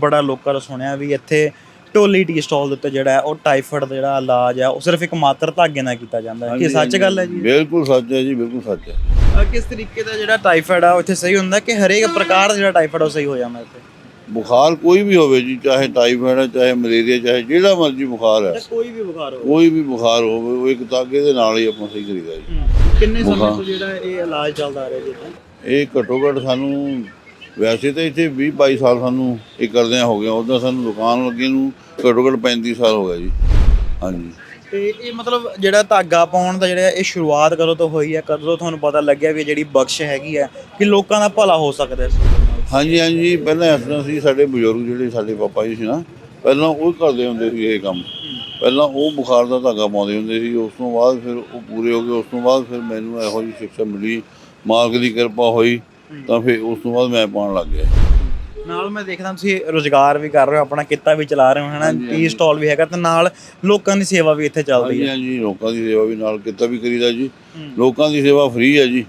ਬੜਾ ਲੋਕਾਂ ਦਾ ਸੁਣਿਆ ਵੀ ਇੱਥੇ ਟੋਲੀ ਟੀ ਸਟਾਲ ਦੇ ਉੱਤੇ ਜਿਹੜਾ ਹੈ ਉਹ ਟਾਈਫਾਇਡ ਦਾ ਜਿਹੜਾ ਇਲਾਜ ਹੈ ਉਹ ਸਿਰਫ ਇੱਕ ਮਾਤਰ ਧਾਗੇ ਨਾਲ ਕੀਤਾ ਜਾਂਦਾ ਹੈ। ਕੀ ਸੱਚ ਗੱਲ ਹੈ ਜੀ? ਬਿਲਕੁਲ ਸੱਚ ਹੈ ਜੀ ਬਿਲਕੁਲ ਸੱਚ ਹੈ। ਅਹ ਕਿਸ ਤਰੀਕੇ ਦਾ ਜਿਹੜਾ ਟਾਈਫਾਇਡ ਆ ਉਹ ਇੱਥੇ ਸਹੀ ਹੁੰਦਾ ਕਿ ਹਰੇਕ ਪ੍ਰਕਾਰ ਦਾ ਜਿਹੜਾ ਟਾਈਫਾਇਡ ਉਹ ਸਹੀ ਹੋ ਜਾਂਦਾ ਇੱਥੇ? ਬੁਖਾਰ ਕੋਈ ਵੀ ਹੋਵੇ ਜੀ ਚਾਹੇ ਟਾਈਫਾਇਡ ਹੈ ਚਾਹੇ ਮਲੇਰੀਆ ਚਾਹੇ ਜਿਹੜਾ ਮਰਜ਼ੀ ਬੁਖਾਰ ਹੈ। ਕੋਈ ਵੀ ਬੁਖਾਰ ਹੋਵੇ। ਕੋਈ ਵੀ ਬੁਖਾਰ ਹੋਵੇ ਉਹ ਇੱਕ ਤਾਗੇ ਦੇ ਨਾਲ ਹੀ ਆਪਾਂ ਸਹੀ ਕਰੀਦਾ ਜੀ। ਕਿੰਨੇ ਸਮੇਂ। ਤੋਂ ਜਿਹੜਾ ਇਹ ਇਲਾਜ ਚੱਲਦਾ ਆ ਰਿਹਾ ਜੀ ਇੱਥੇ? ਇਹ ਘੱਟੋ ਘੱਟ ਸਾਨੂੰ ਵੈਸੇ ਤਾਂ ਇੱਥੇ 20 22 ਸਾਲ ਸਾਨੂੰ ਇਹ ਕਰਦਿਆਂ ਹੋ ਗਿਆ। ਉਦੋਂ ਸਾਨੂੰ ਦੁਕਾਨ ਲੱਗੇ ਨੂੰ ਘੱਟੋ ਘੱਟ 35 ਸਾਲ ਹੋ ਗਿਆ ਜੀ। ਹਾਂਜੀ। ਤੇ ਇਹ ਮਤਲਬ ਜਿਹੜਾ ਧਾਗਾ ਪਾਉਣ ਦਾ ਜਿਹੜਾ ਇਹ ਸ਼ੁਰੂਆਤ ਕਦੋਂ ਤੋਂ ਹੋਈ ਹੈ? ਕਦੋਂ ਤੁਹਾਨੂੰ ਪਤਾ ਲੱਗਿਆ ਵੀ ਜਿਹੜੀ ਬਖਸ਼ ਹੈਗੀ ਹੈ ਕਿ ਲੋਕਾਂ ਦਾ ਭਲਾ ਹੋ ਸਕਦਾ ਨਾਲ? ਹਾਂਜੀ ਹਾਂਜੀ। ਪਹਿਲਾਂ ਇਸ ਤਰ੍ਹਾਂ ਸੀ ਸਾਡੇ ਬਜ਼ੁਰਗ ਜਿਹੜੇ ਸਾਡੇ ਪਾਪਾ ਜੀ ਸੀ ਨਾ ਪਹਿਲਾਂ ਉਹ ਕਰਦੇ ਹੁੰਦੇ ਸੀ ਇਹ ਕੰਮ। ਪਹਿਲਾਂ ਉਹ ਬੁਖਾਰ ਦਾ ਧਾਗਾ ਪਾਉਂਦੇ ਹੁੰਦੇ ਸੀ। ਉਸ ਤੋਂ ਬਾਅਦ ਫਿਰ ਉਹ ਪੂਰੇ ਹੋ ਗਏ। ਉਸ ਤੋਂ ਬਾਅਦ ਫਿਰ ਮੈਨੂੰ ਇਹੋ ਜਿਹੀ ਸਿੱਖਿਆ ਮਿਲੀ। ਮਾਲਕ ਦੀ ਕਿਰਪਾ ਹੋਈ। ਤਾਂ ਫਿਰ ਉਸ ਤੋਂ ਬਾਅਦ ਮੈਂ ਪਾਉਣ ਲੱਗ ਗਿਆ। ਨਾਲ ਮੈਂ ਦੇਖਦਾ ਤੁਸੀਂ ਰੋਜ਼ਗਾਰ ਵੀ ਕਰ ਰਹੇ ਹੋ ਆਪਣਾ ਕਿੱਤਾ ਵੀ ਚਲਾ ਰਹੇ ਹੋ ਹਨਾ? ਟੀ ਸਟਾਲ ਵੀ ਹੈਗਾ ਤੇ ਨਾਲ ਲੋਕਾਂ ਦੀ ਸੇਵਾ ਵੀ ਇੱਥੇ ਚੱਲਦੀ ਹੈ। ਹਾਂਜੀ ਲੋਕਾਂ ਦੀ ਸੇਵਾ ਵੀ ਨਾਲ ਕੀਤਾ ਵੀ ਕਰੀਦਾ ਜੀ। ਲੋਕਾਂ ਦੀ ਸੇਵਾ ਫ੍ਰੀ ਹੈ ਜੀ।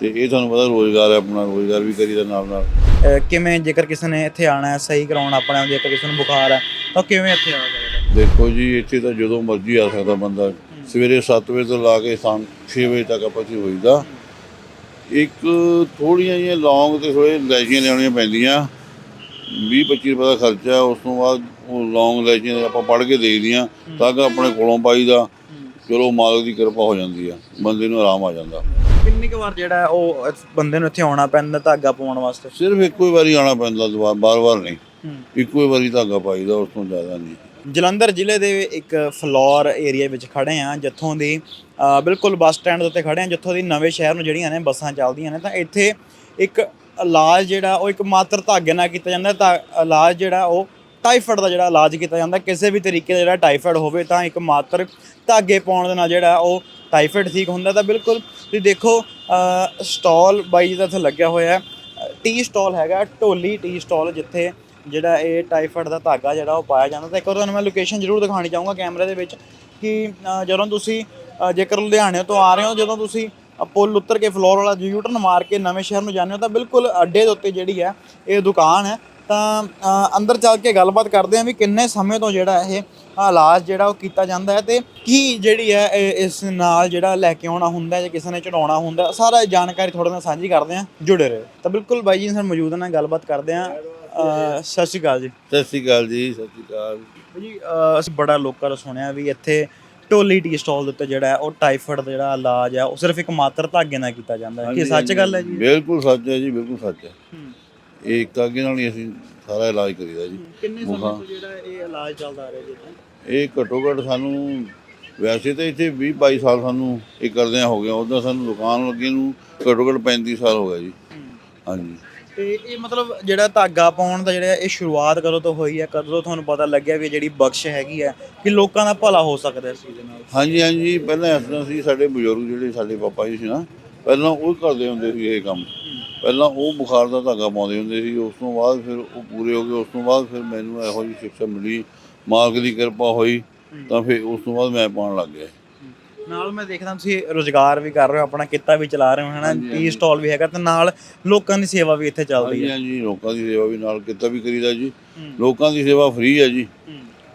ਤੇ ਇਹ ਤੁਹਾਨੂੰ ਪਤਾ ਰੋਜ਼ਗਾਰ ਹੈ ਆਪਣਾ ਰੋਜ਼ਗਾਰ ਵੀ ਕਰੀਦਾ ਨਾਲ ਨਾਲ। ਕਿਵੇਂ ਜੇਕਰ ਕਿਸੇ ਨੇ ਇੱਥੇ ਆਣਾ ਹੈ ਸਹੀ ਕਰਾਉਣ ਆਪਣਾ ਜੇਕਰ ਕਿਸੇ ਨੂੰ ਬੁਖਾਰ ਹੈ ਤਾਂ ਕਿਵੇਂ ਇੱਥੇ ਆ ਸਕਦਾ ਦੇਖੋ ਜੀ ਇੱਥੇ ਤਾਂ ਜਦੋਂ ਮਰਜ਼ੀ ਆ ਸਕਦਾ ਬੰਦਾ। ਸਵੇਰੇ 7 ਵਜੇ ਤੋਂ ਲਾ ਕੇ ਸ਼ਾਮ 6 ਵਜੇ ਤੱਕ ਆਪਾਂ ਇੱਥੇ ਹੋਈਦਾ। ਇੱਕ ਥੋੜੀਆਂ ਜਿਹੀਆਂ ਲੌਂਗ ਤੇ ਥੋੜੇ ਲੈਜੀਆਂ ਲੈਣੀਆਂ ਪੈਂਦੀਆਂ। 20 25 ਰੁਪਏ ਦਾ ਖਰਚਾ ਉਸ ਤੋਂ ਬਾਅਦ ਉਹ ਲੌਂਗ ਲੈਜੀਆਂ ਆਪਾਂ ਪੜ ਕੇ ਦੇਖਦੀਆਂ ਤਾਂ ਕਿ ਆਪਣੇ ਕੋਲੋਂ ਪਾਈਦਾ ਚਲੋ ਮਾਲਕ ਦੀ ਕਿਰਪਾ ਹੋ ਜਾਂਦੀ ਆ ਬੰਦੇ ਨੂੰ ਆਰਾਮ ਆ ਜਾਂਦਾ। ਕਿੰਨੀ ਕੁ ਵਾਰ ਜਿਹੜਾ ਉਹ ਬੰਦੇ ਨੂੰ ਇੱਥੇ ਆਉਣਾ ਪੈਂਦਾ ਧਾਗਾ ਪਾਉਣ ਵਾਸਤੇ? ਸਿਰਫ ਇੱਕੋ ਹੀ ਵਾਰੀ ਆਣਾ ਪੈਂਦਾ ਦੁਬਾਰਾ ਬਾਰ-ਬਾਰ ਨਹੀਂ। ਇੱਕੋ ਹੀ ਵਾਰੀ ਧਾਗਾ ਪਾਈਦਾ ਉਸ ਤੋਂ ਜ਼ਿਆਦਾ ਨਹੀਂ। ਜਲੰਧਰ ਜ਼ਿਲ੍ਹੇ ਦੇ ਇੱਕ ਫਲੋਰ ਏਰੀਆ ਵਿੱਚ ਖੜੇ ਆ ਜਿੱਥੋਂ ਦੀ ਬਿਲਕੁਲ ਬੱਸ ਸਟੈਂਡ ਦੇ ਉੱਤੇ ਖੜੇ ਆ ਜਿੱਥੋਂ ਦੀ ਨਵੇਂ ਸ਼ਹਿਰ ਨੂੰ ਜਿਹੜੀਆਂ ਨੇ ਬੱਸਾਂ ਚੱਲਦੀਆਂ ਨੇ ਤਾਂ ਇੱਥੇ ਇੱਕ ਇਲਾਜ ਜਿਹੜਾ ਉਹ ਇੱਕ ਮਾਤਰ ਧਾਗੇ ਨਾਲ ਕੀਤਾ ਜਾਂਦਾ ਤਾਂ ਇਲਾਜ ਜਿਹੜਾ ਉਹ ਟਾਈਫਾਇਡ ਦਾ ਜਿਹੜਾ ਇਲਾਜ ਕੀਤਾ ਜਾਂਦਾ। ਕਿਸੇ ਵੀ ਤਰੀਕੇ ਦਾ ਜਿਹੜਾ ਟਾਈਫਾਇਡ ਹੋਵੇ ਤਾਂ ਇੱਕ ਮਾਤਰ ਧਾਗੇ ਪਾਉਣ ਦੇ ਨਾਲ ਜਿਹੜਾ ਉਹ ਟਾਈਫਾਇਡ ਠੀਕ ਹੁੰਦਾ ਤਾਂ ਬਿਲਕੁਲ ਤੁਸੀਂ ਦੇਖੋ ਸਟਾਲ ਬਾਈ ਦਾ ਇੱਥੇ ਲੱਗਿਆ ਹੋਇਆ ਹੈ। ਟੀ ਸਟਾਲ ਹੈਗਾ ਢੋਲੀ ਟੀ ਸਟਾਲ ਜਿੱਥੇ ਜਿਹੜਾ ਇਹ ਟਾਈਫਾਇਡ ਦਾ ਧਾਗਾ ਜਿਹੜਾ ਉਹ ਪਾਇਆ ਜਾਂਦਾ ਤਾਂ ਇੱਕ ਵਾਰ ਤੁਹਾਨੂੰ ਮੈਂ ਲੋਕੇਸ਼ਨ ਜ਼ਰੂਰ ਦਿਖਾਣੀ ਚਾਹੂੰਗਾ ਕੈਮਰੇ ਦੇ ਵਿੱਚ ਕਿ ਜਦੋਂ ਤੁਸੀਂ ਜੇਕਰ ਲੁਧਿਆਣੇ ਤੋਂ ਆ ਰਹੇ ਹੋ ਜਦੋਂ ਤੁਸੀਂ ਅ, ਪੁਲ ਉੱਤਰ ਕੇ ਫਲੋਰ ਵਾਲਾ ਯੂਟਰਨ ਮਾਰ ਕੇ ਨਵੇਂ ਸ਼ਹਿਰ ਨੂੰ ਜਾਂਦੇ ਹੋ ਤਾਂ ਬਿਲਕੁਲ ਅੱਡੇ ਦੇ ਉੱਤੇ ਜਿਹੜੀ ਹੈ ਇਹ ਦੁਕਾਨ ਹੈ। ਤਾਂ ਅੰਦਰ ਚੱਲ ਕੇ ਗੱਲਬਾਤ ਕਰਦੇ ਹਾਂ ਵੀ ਕਿੰਨੇ ਸਮੇਂ ਤੋਂ ਜਿਹੜਾ ਇਹ ਇਲਾਜ ਜਿਹੜਾ ਉਹ ਕੀਤਾ ਜਾਂਦਾ ਹੈ ਤੇ ਕੀ ਜਿਹੜੀ ਹੈ ਇਹ ਇਸ ਨਾਲ ਜਿਹੜਾ ਲੈ ਕੇ ਆਉਣਾ ਹੁੰਦਾ ਜਾਂ ਕਿਸੇ ਨੇ ਚੜਾਉਣਾ ਹੁੰਦਾ ਸਾਰਾ ਜਾਣਕਾਰੀ ਤੁਹਾਡੇ ਨਾਲ ਸਾਂਝੀ ਕਰਦੇ ਹਾਂ ਜੁੜੇ ਰਹੋ। ਤਾਂ ਬਿਲਕੁਲ ਬਾਈ ਜੀ ਨਾਲ ਮੌਜੂਦ ਨਾਲ ਗੱਲਬਾਤ ਕਰਦੇ ਹਾਂ। ਸਤਿ ਸ਼੍ਰੀ ਅਕਾਲ ਜੀ। ਸਤਿ ਸ਼੍ਰੀ ਅਕਾਲ ਜੀ ਸਤਿ ਸ਼੍ਰੀ ਅਕਾਲ। ਜੀ ਅਸੀਂ ਬੜਾ ਲੋਕਾਂ ਦਾ ਸੁਣਿਆ ਵੀ ਇੱਥੇ ਟੋਲੀ ਟੀ ਸਟਾਲ ਦੇ ਉੱਤੇ ਜਿਹੜਾ ਹੈ ਉਹ ਟਾਈਫਾਇਡ ਦਾ ਜਿਹੜਾ ਇਲਾਜ ਹੈ ਉਹ ਸਿਰਫ ਇੱਕ ਮਾਤਰ ਧਾਗੇ ਨਾਲ ਕੀਤਾ ਜਾਂਦਾ ਹੈ। ਕੀ ਸੱਚ ਗੱਲ ਹੈ ਜੀ? ਬਿਲਕੁਲ ਸੱਚ ਹੈ ਜੀ ਬਿਲਕੁਲ ਸੱਚ ਹੈ। ਇਹ ਇੱਕ ਤਾਗੇ ਨਾਲ ਹੀ ਅਸੀਂ ਸਾਰਾ ਇਲਾਜ ਕਰੀਦਾ ਜੀ। ਕਿੰਨੇ ਸਮੇਂ ਤੋਂ ਜਿਹੜਾ ਇਹ ਇਲਾਜ ਚੱਲਦਾ ਆ ਰਿਹਾ ਜੀ ਇਹ ਘੱਟੋ ਘੱਟ ਸਾਨੂੰ ਵੈਸੇ ਤਾਂ ਇੱਥੇ 20 22 ਸਾਲ ਸਾਨੂੰ ਇਹ ਕਰਦਿਆਂ ਹੋ ਗਿਆ। ਉਦੋਂ ਸਾਨੂੰ ਦੁਕਾਨ ਲੱਗੇ ਨੂੰ ਘੱਟੋ ਘੱਟ 35 ਸਾਲ ਹੋ ਗਿਆ ਜੀ। ਹਾਂਜੀ। ਤੇ ਇਹ ਮਤਲਬ ਜਿਹੜਾ ਧਾਗਾ ਪਾਉਣ ਦਾ ਜਿਹੜਾ ਇਹ ਸ਼ੁਰੂਆਤ ਕਦੋਂ ਤੋਂ ਹੋਈ ਹੈ, ਕਦੋਂ ਤੁਹਾਨੂੰ ਪਤਾ ਲੱਗਿਆ ਵੀ ਜਿਹੜੀ ਬਖਸ਼ ਹੈਗੀ ਹੈ ਕਿ ਲੋਕਾਂ ਦਾ ਭਲਾ ਹੋ ਸਕਦਾ ਇਸ ਚੀਜ਼ ਨਾਲ? ਹਾਂਜੀ ਹਾਂਜੀ। ਪਹਿਲਾਂ ਇਸ ਤਰ੍ਹਾਂ ਸੀ, ਸਾਡੇ ਬਜ਼ੁਰਗ ਜਿਹੜੇ ਸਾਡੇ ਪਾਪਾ ਜੀ ਸੀ ਨਾ, ਪਹਿਲਾਂ ਉਹ ਕਰਦੇ ਹੁੰਦੇ ਸੀ ਇਹ ਕੰਮ। ਪਹਿਲਾਂ ਉਹ ਬੁਖਾਰ ਦਾ ਧਾਗਾ ਪਾਉਂਦੇ ਹੁੰਦੇ ਸੀ, ਉਸ ਤੋਂ ਬਾਅਦ ਫਿਰ ਉਹ ਪੂਰੇ ਹੋ ਗਏ, ਉਸ ਤੋਂ ਬਾਅਦ ਫਿਰ ਮੈਨੂੰ ਇਹੋ ਜਿਹੀ ਸਿੱਖਿਆ ਮਿਲੀ। ਮਾਲਕ ਦੀ ਕਿਰਪਾ ਹੋਈ, ਤਾਂ ਫਿਰ ਉਸ ਤੋਂ ਬਾਅਦ ਮੈਂ ਪਾਉਣ ਲੱਗ ਗਿਆ। ਨਾਲ ਮੈਂ ਦੇਖਦਾ ਤੁਸੀਂ ਰੋਜ਼ਗਾਰ ਵੀ ਕਰ ਰਹੇ ਹੋ ਆਪਣਾ ਕਿੱਤਾ ਵੀ ਚਲਾ ਰਹੇ ਹੋ ਹਨਾ ਟੀ ਸਟਾਲ ਵੀ ਹੈਗਾ ਤੇ ਨਾਲ ਲੋਕਾਂ ਦੀ ਸੇਵਾ ਵੀ ਇੱਥੇ ਚੱਲਦੀ ਹੈ। ਹਾਂਜੀ ਲੋਕਾਂ ਦੀ ਸੇਵਾ ਵੀ ਨਾਲ ਕੀਤਾ ਵੀ ਕਰੀਦਾ ਜੀ। ਲੋਕਾਂ ਦੀ ਸੇਵਾ ਫ੍ਰੀ ਹੈ ਜੀ।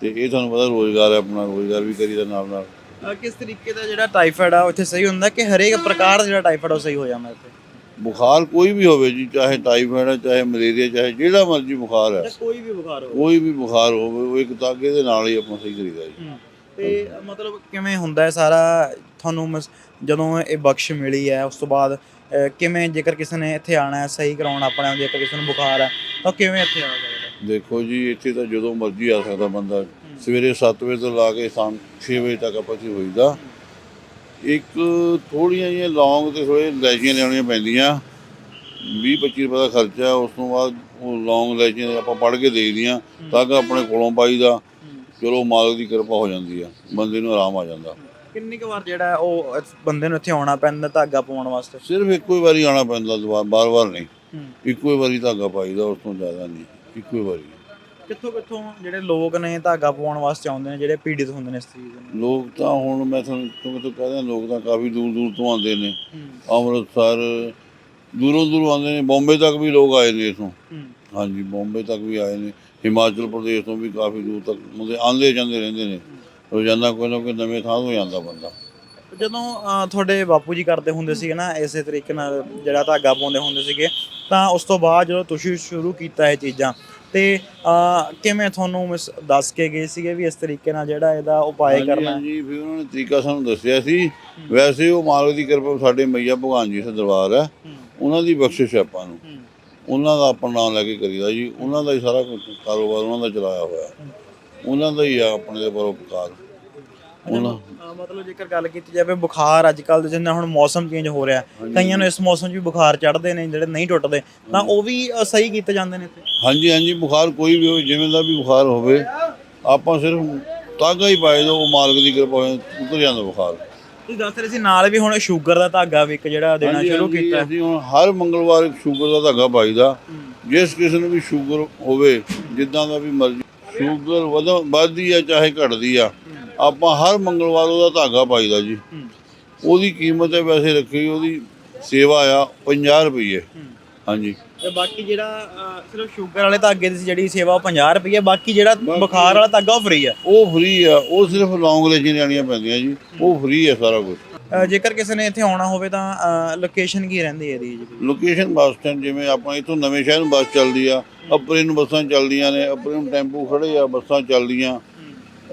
ਤੇ ਇਹ ਤੁਹਾਨੂੰ ਪਤਾ ਰੋਜ਼ਗਾਰ ਹੈ ਆਪਣਾ ਰੋਜ਼ਗਾਰ ਵੀ ਕਰੀਦਾ ਨਾਲ ਨਾਲ ਅ, ਕਿਸ ਤਰੀਕੇ ਦਾ ਜਿਹੜਾ ਟਾਈਫਾਇਡ ਆ ਉਹ ਇੱਥੇ ਸਹੀ ਹੁੰਦਾ ਕਿ ਹਰੇਕ ਪ੍ਰਕਾਰ ਦਾ ਜਿਹੜਾ ਟਾਈਫਾਇਡ ਉਹ ਸਹੀ ਹੋ ਜਾਂਦਾ ਇੱਥੇ? ਬੁਖਾਰ ਕੋਈ ਵੀ ਹੋਵੇ ਜੀ ਚਾਹੇ ਟਾਈਫਾਇਡ ਹੈ ਚਾਹੇ ਮਲੇਰੀਆ ਚਾਹੇ ਜਿਹੜਾ ਮਰਜ਼ੀ ਬੁਖਾਰ ਹੈ। ਕੋਈ ਵੀ ਬੁਖਾਰ ਹੋਵੇ। ਕੋਈ ਵੀ ਬੁਖਾਰ ਹੋਵੇ ਉਹ ਇੱਕ ਤਾਗੇ ਦੇ ਨਾਲ ਹੀ ਆਪਾਂ ਸਹੀ ਕਰੀਦਾ ਜੀ। ਤੇ ਮਤਲਬ ਕਿਵੇਂ ਹੁੰਦਾ ਹੈ ਸਾਰਾ? ਤੁਹਾਨੂੰ ਮਸ- ਜਦੋਂ ਇਹ ਬਖਸ਼ ਮਿਲੀ ਹੈ ਉਸ ਤੋਂ ਬਾਅਦ ਅ, ਕਿਵੇਂ ਜੇਕਰ ਕਿਸੇ ਨੇ ਇੱਥੇ ਆਣਾ ਹੈ ਸਹੀ ਕਰਾਉਣ ਆਪਣਾ ਜੇਕਰ ਕਿਸੇ ਨੂੰ ਬੁਖਾਰ ਹੈ ਤਾਂ ਕਿਵੇਂ ਇੱਥੇ ਆ ਸਕਦਾ ਦੇਖੋ ਜੀ ਇੱਥੇ ਤਾਂ ਜਦੋਂ ਮਰਜ਼ੀ ਆ ਸਕਦਾ ਬੰਦਾ। ਸਵੇਰੇ 7 ਵਜੇ ਤੋਂ ਲਾ ਕੇ ਸ਼ਾਮ 6 ਵਜੇ ਤੱਕ ਆਪਾਂ ਇੱਥੇ ਹੋਈਦਾ। ਇੱਕ ਥੋੜੀਆਂ ਜਿਹੀਆਂ ਲੌਂਗ ਤੇ ਥੋੜੇ ਲੈਜੀਆਂ ਲਿਆਉਣੀਆਂ ਪੈਂਦੀਆਂ। 20 25 ਰੁਪਏ ਦਾ ਖਰਚਾ ਉਸ ਤੋਂ ਬਾਅਦ ਉਹ ਲੌਂਗ ਲੈਜੀਆਂ ਆਪਾਂ ਪੜ ਕੇ ਦੇਖਦੀਆਂ ਤਾਂ ਕਿ ਆਪਣੇ ਕੋਲੋਂ ਪਾਈਦਾ। ਚਲੋ ਮਾਲਕ ਦੀ ਕਿਰਪਾ ਹੋ ਜਾਂਦੀ ਆ ਬੰਦੇ ਨੂੰ ਆਰਾਮ ਆ ਜਾਂਦਾ। ਕਿੰਨੀ ਕੁ ਵਾਰ ਜਿਹੜਾ ਉਹ ਬੰਦੇ ਨੂੰ ਇੱਥੇ ਆਉਣਾ ਪੈਂਦਾ ਧਾਗਾ ਪਾਉਣ ਵਾਸਤੇ? ਸਿਰਫ ਇੱਕੋ ਹੀ ਵਾਰੀ ਆਣਾ ਪੈਂਦਾ ਦੁਬਾਰਾ ਬਾਰ-ਬਾਰ ਨਹੀਂ। ਇੱਕੋ ਹੀ ਵਾਰੀ ਧਾਗਾ ਪਾਈਦਾ ਉਸ ਤੋਂ ਜ਼ਿਆਦਾ ਨਹੀਂ ਇੱਕੋ ਹੀ ਵਾਰੀ। ਕਿੱਥੋਂ ਕਿੱਥੋਂ ਜਿਹੜੇ ਲੋਕ ਨੇ ਧਾਗਾ ਪਵਾਉਣ ਵਾਸਤੇ ਆਉਂਦੇ ਨੇ ਜਿਹੜੇ ਪੀੜਿਤ ਹੁੰਦੇ ਨੇ ਇਸ ਚੀਜ਼ ਨਾਲ ਲੋਕ ਤਾਂ ਹੁਣ ਮੈਂ ਤੁਹਾਨੂੰ ਤੁਹਾਨੂੰ ਤਾਂ ਕਹਿੰਦਾ ਲੋਕ ਤਾਂ ਕਾਫੀ ਦੂਰ ਦੂਰ ਤੋਂ ਆਉਂਦੇ ਨੇ। ਅੰਮ੍ਰਿਤਸਰ ਦੂਰੋਂ ਦੂਰੋਂ ਆਉਂਦੇ ਨੇ ਬੰਬੇ ਤੱਕ ਵੀ ਲੋਕ ਆਏ ਨੇ ਇਥੋਂ। ਹਾਂਜੀ ਬੰਬੇ ਤੱਕ ਵੀ ਆਏ ਨੇ। ਹਿਮਾਚਲ ਪ੍ਰਦੇਸ਼ ਤੋਂ ਵੀ ਕਾਫੀ ਦੂਰ ਤੱਕ ਮੁੰਡੇ ਆਉਂਦੇ ਜਾਂਦੇ ਰਹਿੰਦੇ ਨੇ। ਰੋਜ਼ਾਨਾ ਕੋਈ ਨਾ ਕੋਈ ਨਵੇਂ ਥਾਂ ਤੋਂ ਜਾਂਦਾ ਬੰਦਾ। ਜਦੋਂ ਅਹ, ਤੁਹਾਡੇ ਬਾਪੂ ਜੀ ਕਰਦੇ ਹੁੰਦੇ ਸੀਗੇ ਨਾ ਇਸੇ ਤਰੀਕੇ ਨਾਲ ਜਿਹੜਾ ਧਾਗਾ ਪਾਉਂਦੇ ਹੁੰਦੇ ਸੀਗੇ ਤਾਂ ਉਸ ਤੋਂ ਬਾਅਦ ਜਦੋਂ ਤੁਸੀਂ ਸ਼ੁਰੂ ਕੀਤਾ ਇਹ ਚੀਜ਼ਾਂ ਤੇ ਅਹ, ਕਿਵੇਂ ਤੁਹਾਨੂੰ ਮਿਸ ਦੱਸ ਕੇ ਗਏ ਸੀਗੇ ਵੀ ਇਸ ਤਰੀਕੇ ਨਾਲ ਜਿਹੜਾ ਇਹਦਾ ਉਪਾਅ ਕਰਨਾ ਹੈ? ਹਾਂਜੀ ਫਿਰ ਉਹਨਾਂ ਨੇ ਤਰੀਕਾ ਸਾਨੂੰ ਦੱਸਿਆ ਸੀ। ਵੈਸੇ ਉਹ ਮਾਲਕ ਦੀ ਕਿਰਪਾ ਸਾਡੇ ਮਈਆ ਭਗਵਾਨ ਜੀ ਦਾ ਦਰਬਾਰ ਹੈ। ਹੂੰ, ਉਹਨਾਂ ਦੀ ਬਖਸ਼ਿਸ਼ ਹੈ ਆਪਾਂ ਨੂੰ। ਉਹਨਾਂ ਦਾ ਆਪਾਂ ਨਾਮ ਲੈ ਕੇ ਕਰੀਦਾ ਜੀ। ਉਹਨਾਂ ਦਾ ਹੀ ਸਾਰਾ ਕੁਝ ਕਾਰੋਬਾਰ ਉਹਨਾਂ ਦਾ ਚਲਾਇਆ ਹੋਇਆ। ਉਹਨਾਂ ਦਾ ਹੀ ਆ ਆਪਣੇ ਦੇ ਪਰਉਪਕਾਰ ਉਹਨਾਂ ਮਤਲਬ ਜੇਕਰ ਗੱਲ ਕੀਤੀ ਜਾਵੇ ਬੁਖਾਰ ਅੱਜ ਕੱਲ ਜਿੰਨਾ ਹੁਣ ਮੌਸਮ ਚੇਂਜ ਹੋ ਰਿਹਾ ਕਈਆਂ ਨੂੰ ਇਸ ਮੌਸਮ 'ਚ ਵੀ ਬੁਖਾਰ ਚੜ੍ਹਦੇ ਨੇ ਜਿਹੜੇ ਨਹੀਂ ਟੁੱਟਦੇ। ਤਾਂ ਉਹ ਵੀ ਸਹੀ ਕੀਤੇ ਜਾਂਦੇ ਨੇ ਇੱਥੇ? ਹਾਂਜੀ ਹਾਂਜੀ ਬੁਖਾਰ ਕੋਈ ਵੀ ਹੋਵੇ ਜਿਵੇਂ ਦਾ ਵੀ ਬੁਖਾਰ ਹੋਵੇ ਆਪਾਂ ਸਿਰਫ ਤਾਗਾ ਹੀ ਪਾਏ ਦੋ ਮਾਲਕ ਦੀ ਕਿਰਪਾ ਹੋਏ ਉਤਰ ਜਾਂਦਾ ਬੁਖਾਰ। ਤੁਸੀਂ ਦੱਸ ਰਹੇ ਸੀ ਨਾਲ ਵੀ ਹੁਣ ਸ਼ੂਗਰ ਦਾ ਧਾਗਾ ਵੀ ਇੱਕ ਜਿਹੜਾ ਦੇਣਾ ਸ਼ੁਰੂ ਹਾਂਜੀ, ਕੀਤਾ। ਅਸੀਂ ਹੁਣ ਹਰ ਮੰਗਲਵਾਰ ਇੱਕ ਸ਼ੂਗਰ ਦਾ ਧਾਗਾ ਪਾਈਦਾ। ਜਿਸ ਕਿਸੇ ਨੂੰ ਵੀ ਸ਼ੂਗਰ ਹੋਵੇ ਜਿੱਦਾਂ ਦਾ ਵੀ ਮਰਜ਼ੀ। ਸ਼ੂਗਰ ਵਧੋ ਵੱਧਦੀ ਆ ਚਾਹੇ ਘਟਦੀ ਆ। ਆਪਾਂ ਹਰ ਮੰਗਲਵਾਰ ਉਹਦਾ ਧਾਗਾ ਪਾਈਦਾ ਜੀ। ਹੂੰ। ਉਹਦੀ ਕੀਮਤ ਹੈ ਵੈਸੇ ਰੱਖੀ ਉਹਦੀ ਸੇਵਾ ਆ 50 ਰੁਪਏ ਹਾਂਜੀ। ਤੇ ਬਾਕੀ ਜਿਹੜਾ ਅਹ, ਸਿਰਫ ਸ਼ੂਗਰ ਵਾਲੇ ਧਾਗੇ ਦੀ ਜਿਹੜੀ ਸੇਵਾ ਉਹ 50 ਰੁਪਏ ਬਾਕੀ ਜਿਹੜਾ ਬੁਖਾਰ ਵਾਲਾ ਧਾਗਾ ਉਹ ਫ੍ਰੀ ਆ। ਉਹ ਫ੍ਰੀ ਆ ਉਹ ਸਿਰਫ ਲੌਂਗ ਲੈਜੀਆਂ ਲੈਣੀਆਂ ਪੈਂਦੀਆਂ ਜੀ ਉਹ ਫ੍ਰੀ ਆ ਸਾਰਾ ਕੁਝ ਅਹ, ਜੇਕਰ ਕਿਸੇ ਨੇ ਇੱਥੇ ਆਉਣਾ ਹੋਵੇ ਤਾਂ ਲੋਕੇਸ਼ਨ ਕੀ ਰਹਿੰਦੀ ਹੈ ਇਹਦੀ ਜੀ? ਲੋਕੇਸ਼ਨ ਬੱਸ ਸਟੈਂਡ ਜਿਵੇਂ ਆਪਾਂ ਇੱਥੋਂ ਨਵੇਂ ਸ਼ਹਿਰ ਨੂੰ ਬੱਸ ਚੱਲਦੀ ਆ ਅਪਰੇ ਨੂੰ ਬੱਸਾਂ ਚੱਲਦੀਆਂ ਨੇ ਅਪਰੇ ਨੂੰ ਟੈਂਪੂ ਖੜੇ ਆ ਬੱਸਾਂ ਚੱਲਦੀਆਂ।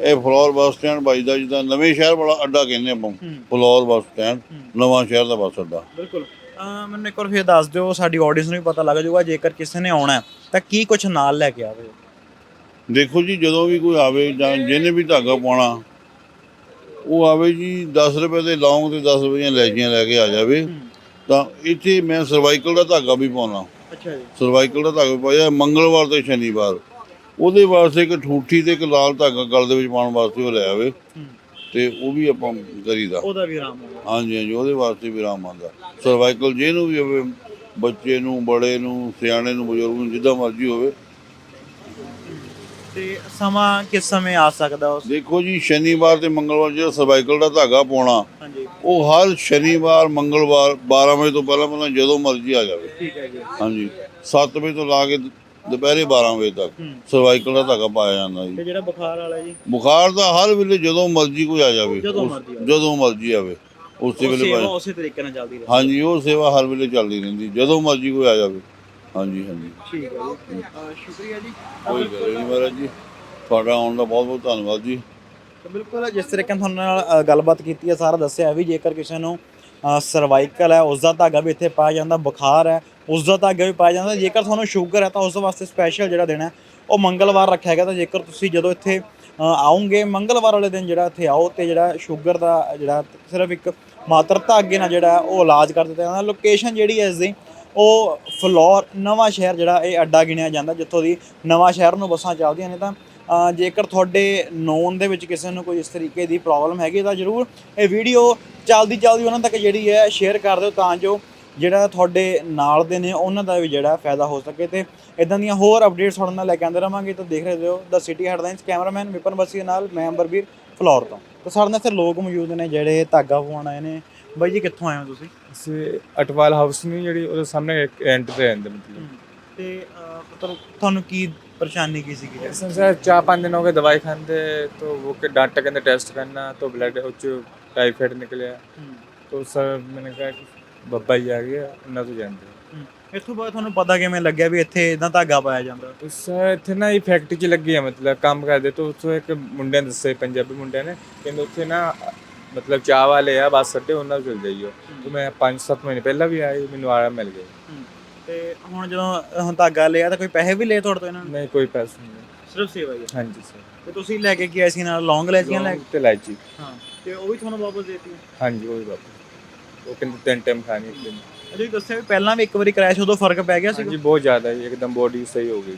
ਇਹ ਫਲੋਰ ਬੱਸ ਸਟੈਂਡ ਵੱਜਦਾ ਜਿੱਦਾਂ ਨਵੇਂ ਸ਼ਹਿਰ ਵਾਲਾ ਅੱਡਾ ਕਹਿੰਦੇ ਆਪਾਂ ਫਲੋਰ ਬੱਸ ਸਟੈਂਡ ਨਵਾਂ ਸ਼ਹਿਰ ਦਾ ਬੱਸ ਅੱਡਾ। ਬਿਲਕੁਲ। ਮੈਨੂੰ ਇੱਕ ਵਾਰ ਫੇਰ ਦੱਸ ਦਿਓ ਸਾਡੀ ਆਡੀਅנס ਨੂੰ ਵੀ ਪਤਾ ਲੱਗ ਜਾਊਗਾ ਜੇਕਰ ਕਿਸੇ ਨੇ ਆਉਣਾ ਹੈ, ਤਾਂ ਕੀ ਕੁਝ ਨਾਲ ਲੈ ਕੇ ਆਵੇ? ਦੇਖੋ ਜੀ ਜਦੋਂ ਵੀ ਕੋਈ ਆਵੇ ਜਾਂ ਜਿਹਨੇ ਵੀ ਧਾਗਾ ਪਾਉਣਾ ਉਹ ਆਵੇ ਜੀ 10 ਰੁਪਏ ਦੇ ਲੌਂਗ ਤੇ 10 ਰੁਪਏ ਦੀਆਂ ਲੈਜੀਆਂ ਲੈ ਕੇ ਆ ਜਾਵੇ ਤਾਂ ਇੱਥੇ ਮੈਂ ਸਰਵਾਈਕਲ ਦਾ ਧਾਗਾ ਵੀ ਪਾਉਣਾ। ਅੱਛਾ ਜੀ। ਸਰਵਾਈਕਲ ਦਾ ਧਾਗਾ ਪਾਇਆ ਮੰਗਲਵਾਰ ਤੇ ਸ਼ਨੀਵਾਰ। ਉਹਦੇ ਵਾਸਤੇ ਇੱਕ ਠੂਠੀ ਤੇ ਇੱਕ ਲਾਲ ਧਾਗਾ ਗਲ ਦੇ ਵਿੱਚ ਪਾਉਣ ਵਾਸਤੇ ਉਹ ਲੈ ਆਵੇ। ਤੇ ਉਹ ਵੀ ਆਪਾਂ ਕਰੀਦਾ। ਉਹਦਾ ਵੀ ਆਰਾਮ ਹੋਊਗਾ ਹਾਂਜੀ ਹਾਂਜੀ ਉਹਦੇ ਵਾਸਤੇ ਵੀ ਆਰਾਮ ਆਉਂਦਾ। ਸਰਵਾਈਕਲ ਜਿਹਨੂੰ ਵੀ ਹੋਵੇ ਬੱਚੇ ਨੂੰ ਬੜੇ ਨੂੰ ਸਿਆਣੇ ਨੂੰ ਬਜ਼ੁਰਗ ਨੂੰ ਜਿੱਦਾਂ ਮਰਜ਼ੀ ਹੋਵੇ। ਤੇ ਸਮਾਂ ਕਿਸ ਸਮੇਂ ਆ ਸਕਦਾ ਉਸ? ਦੇਖੋ ਜੀ ਸ਼ਨੀਵਾਰ ਤੇ ਮੰਗਲਵਾਰ ਜਿਹੜਾ ਸਰਵਾਈਕਲ ਦਾ ਧਾਗਾ ਪਾਉਣਾ ਹਾਂਜੀ। ਉਹ ਹਰ ਸ਼ਨੀਵਾਰ ਮੰਗਲਵਾਰ 12 ਵਜੇ ਤੋਂ ਪਹਿਲਾਂ ਪਹਿਲਾਂ ਜਦੋਂ ਮਰਜ਼ੀ ਆ ਜਾਵੇ। ਠੀਕ ਹੈ ਜੀ। ਹਾਂਜੀ 7 ਵਜੇ ਤੋਂ ਲਾ ਕੇ ਦੁਪਹਿਰੇ 12 ਵਜੇ ਤੱਕ। ਸਰਵਾਈਕਲ ਦਾ ਧਾਗਾ ਪਾਇਆ ਜਾਂਦਾ ਜੀ। ਤੇ ਜਿਹੜਾ ਬੁਖਾਰ ਵਾਲਾ ਜੀ? ਬੁਖਾਰ ਦਾ ਹਰ ਵੇਲੇ ਜਦੋਂ ਮਰਜ਼ੀ ਕੋਈ ਆ ਜਾਵੇ। ਜਦੋਂ ਉਸ- ਮਰਜ਼ੀ ਆਵੇ। ਜਦੋਂ ਮਰਜ਼ੀ ਆਵੇ। ਉਸੇ ਵੇਲੇ ਸੇਵਾ ਪਾਇਆ ਉਸੇ ਤਰੀਕੇ ਨਾਲ ਚੱਲਦੀ ਰਹੇ। ਹਾਂਜੀ ਉਹ ਸੇਵਾ ਹਰ ਵੇਲੇ ਚੱਲਦੀ ਰਹਿੰਦੀ। ਜਦੋਂ ਮਰਜ਼ੀ ਕੋਈ ਆ ਜਾਵੇ। ਹਾਂਜੀ ਹਾਂਜੀ। ਠੀਕ ਹੈ ਜੀ। ਅਹ, ਸ਼ੁਕਰੀਆ ਜੀ। ਕੋਈ ਗੱਲ ਨਹੀਂ ਮਹਾਰਾਜ ਜੀ। ਤੁਹਾਡਾ ਆਉਣ ਦਾ ਬਹੁਤ ਬਹੁਤ ਧੰਨਵਾਦ ਜੀ। ਤਾਂ ਬਿਲਕੁਲ ਜਿਸ ਤਰੀਕੇ ਨਾਲ ਤੁਹਾਨੂੰ ਨਾਲ ਅ, ਗੱਲਬਾਤ ਕੀਤੀ ਹੈ ਸਾਰਾ ਦੱਸਿਆ ਵੀ ਜੇਕਰ ਕਿਸੇ ਨੂੰ ਸਰਵਾਈਕਲ ਹੈ ਉਸ ਦਾ ਧਾਗਾ ਵੀ ਇੱਥੇ ਪਾਇਆ ਜਾਂਦਾ ਬੁਖਾਰ ਹੈ ਉਸ ਦਾ ਧਾਗਾ ਵੀ ਪਾਇਆ ਜਾਂਦਾ। ਜੇਕਰ ਤੁਹਾਨੂੰ ਸ਼ੂਗਰ ਹੈ ਤਾਂ ਉਸ ਵਾਸਤੇ ਸਪੈਸ਼ਲ ਜਿਹੜਾ ਦਿਨ ਹੈ, ਉਹ ਮੰਗਲਵਾਰ ਰੱਖਿਆ ਗਿਆ। ਤਾਂ ਜੇਕਰ ਤੁਸੀਂ ਜਦੋਂ ਇੱਥੇ ਆਉਂਗੇ ਮੰਗਲਵਾਰ ਵਾਲੇ ਦਿਨ ਜਿਹੜਾ ਇੱਥੇ ਆਓ ਤੇ ਜਿਹੜਾ ਸ਼ੂਗਰ ਦਾ ਜਿਹੜਾ ਸਿਰਫ ਇੱਕ ਮਾਤਰ ਧਾਗੇ ਨਾਲ ਜਿਹੜਾ ਉਹ ਇਲਾਜ ਕਰ ਦਿੱਤਾ ਜਾਂਦਾ। ਲੋਕੇਸ਼ਨ ਜਿਹੜੀ ਹੈ ਇਸ ਦੀ ਉਹ ਫਲੋਰ ਨਵਾਂ ਸ਼ਹਿਰ ਜਿਹੜਾ ਇਹ ਅੱਡਾ ਗਿਣਿਆ ਜਾਂਦਾ ਜਿੱਥੋਂ ਦੀ ਨਵਾਂ ਸ਼ਹਿਰ ਨੂੰ ਬੱਸਾਂ ਚੱਲਦੀਆਂ ਨੇ ਤਾਂ ਜੇਕਰ ਤੁਹਾਡੇ ਨੋਨ ਦੇ ਵਿੱਚ ਕਿਸੇ ਨੂੰ ਕੋਈ ਇਸ ਤਰੀਕੇ ਦੀ ਪ੍ਰੋਬਲਮ ਹੈਗੀ ਤਾਂ ਜਰੂਰ ਇਹ ਵੀਡੀਓ ਚਲਦੀ ਚੱਲਦੀ ਉਹਨਾਂ ਤੱਕ ਜਿਹੜੀ ਹੈ ਸ਼ੇਅਰ ਕਰ ਦਿਓ ਤਾਂ ਜੋ ਜਿਹੜਾ ਤੁਹਾਡੇ ਨਾਲ ਦੇ ਨੇ ਉਹਨਾਂ ਦਾ ਵੀ ਜਿਹੜਾ ਫਾਇਦਾ ਹੋ ਸਕੇ ਤੇ ਇਦਾਂ ਦੀਆਂ ਹੋਰ ਅਪਡੇਟਸ ਤੁਹਾਡੇ ਨਾਲ ਲੈ ਕੇ ਆਂਦੇ ਰਵਾਂਗੇ। ਤਾਂ ਦੇਖ ਰਹੇ ਹੋ ਦਾ city headlines cameraman Vipan Bassi ਨਾਲ ਮੈਂ ਅੰਬਰਵੀਰ ਫਲੋਰ ਤੋਂ। ਤਾਂ ਸਾਡੇ ਨਾਲ ਇੱਥੇ ਲੋਕ ਮੌਜੂਦ ਨੇ ਜਿਹੜੇ ਧਾਗਾ ਫੋਨ ਆਏ ਨੇ। ਬਾਈ ਜੀ ਕਿੱਥੋਂ ਆਏ ਹੋ ਤੁਸੀਂ? ਅਸੀਂ ਅਟਵਾਲ ਹਾਊਸ ਨਹੀਂ ਜਿਹੜੀ ਉਹਦੇ ਸਾਹਮਣੇ ਇੱਕ ਰੈਂਟ ਤੇ ਰਹਿੰਦੇ ਮਤਲਬ। ਤੇ ਮਤਲਬ ਤੁਹਾਨੂੰ ਕੀ ਪਰੇਸ਼ਾਨੀ ਕੀ ਸੀਗੀ? ਸਰ ਚਾਰ ਪੰਜ ਦਿਨ ਹੋ ਗਏ ਦਵਾਈ ਖਾਂਦੇ ਤੋਂ ਉਹ ਕਿ ਡਾਕਟਰ ਕਹਿੰਦੇ ਟੈਸਟ ਕਰਨਾ ਤੋਂ ਬਲੱਡ ਉੱਚ ਟਾਈਫਾਇਡ ਨਿਕਲਿਆ। ਤੋਂ ਸਰ ਮੈਨੇ ਕਿਹਾ ਬੱਬਾ ਜੀ ਆ ਗਿਆ ਉਹਨਾਂ ਤੋਂ ਜਾਂਦੇ ਇੱਥੋਂ ਬਾਅਦ ਤੁਹਾਨੂੰ ਪਤਾ ਕਿਵੇਂ ਲੱਗਿਆ ਵੀ ਇੱਥੇ ਇਦਾਂ ਧਾਗਾ ਪਾਇਆ ਜਾਂਦਾ? ਇਸ ਇੱਥੇ ਨਾ ਇਹ ਫੈਕਟਰੀ 'ਚ ਲੱਗੀ ਆ ਮਤਲਬ ਕੰਮ ਕਰਦੇ ਤੋਂ ਉੱਥੋਂ ਇੱਕ ਮੁੰਡੇ ਨੇ ਦੱਸੇ ਪੰਜਾਬੀ ਮੁੰਡੇ ਨੇ ਕਹਿੰਦੇ ਉੱਥੇ ਨਾ ਮਤਲਬ ਚਾਹ ਵਾਲੇ ਆ ਬੱਸ ਅੱਡੇ ਉਹਨਾਂ ਨੂੰ ਚਲ ਜਾਈਓ। ਤੇ ਮੈਂ 5-7 ਮਹੀਨੇ ਪਹਿਲਾਂ ਵੀ ਆਇਆ ਮੈਨੂੰ ਆਰਾਮ ਮਿਲ ਗਿਆ ਤੇ ਹੁਣ ਜਦੋਂ ਹੁਣ ਧਾਗਾ ਲਿਆ ਤਾਂ ਕੋਈ ਪੈਸੇ ਵੀ ਲਏ ਤੁਹਾਡੇ ਤੋਂ ਨਹੀਂ ਕੋਈ ਪੈਸੇ ਨਹੀਂ। ਸਿਰਫ ਸੇਵਾ ਹੀ ਹਾਂਜੀ ਸਰ ਤੇ ਤੁਸੀਂ ਲੈ ਕੇ ਗਿਆ ਸੀ ਨਾਲ ਲੌਂਗ ਲੈਚੀਆਂ ਲੈ ਕੇ? ਤੇ ਲੈ ਜੀ। ਹਾਂ ਤੇ ਉਹ ਵੀ ਤੁਹਾਨੂੰ ਵਾਪਸ ਦੇਤੀ? ਹਾਂਜੀ ਉਹ ਵੀ ਵਾਪਸ। ਉਹ ਕਹਿੰਦੇ ਤਿੰਨ ਟਾਈਮ ਖਾਣੀ ਇੱਕ ਦਿਨ ਤੁਸੀਂ ਦੱਸਿਆ ਵੀ ਪਹਿਲਾਂ ਵੀ ਇੱਕ ਵਾਰੀ ਕਰਾਇਆ ਸੀ ਉਦੋਂ ਫ਼ਰਕ ਪੈ ਗਿਆ ਸੀ? ਹਾਂਜੀ ਬਹੁਤ ਜ਼ਿਆਦਾ ਹੀ ਇੱਕਦਮ ਬੋਡੀ ਸਹੀ ਹੋ ਗਈ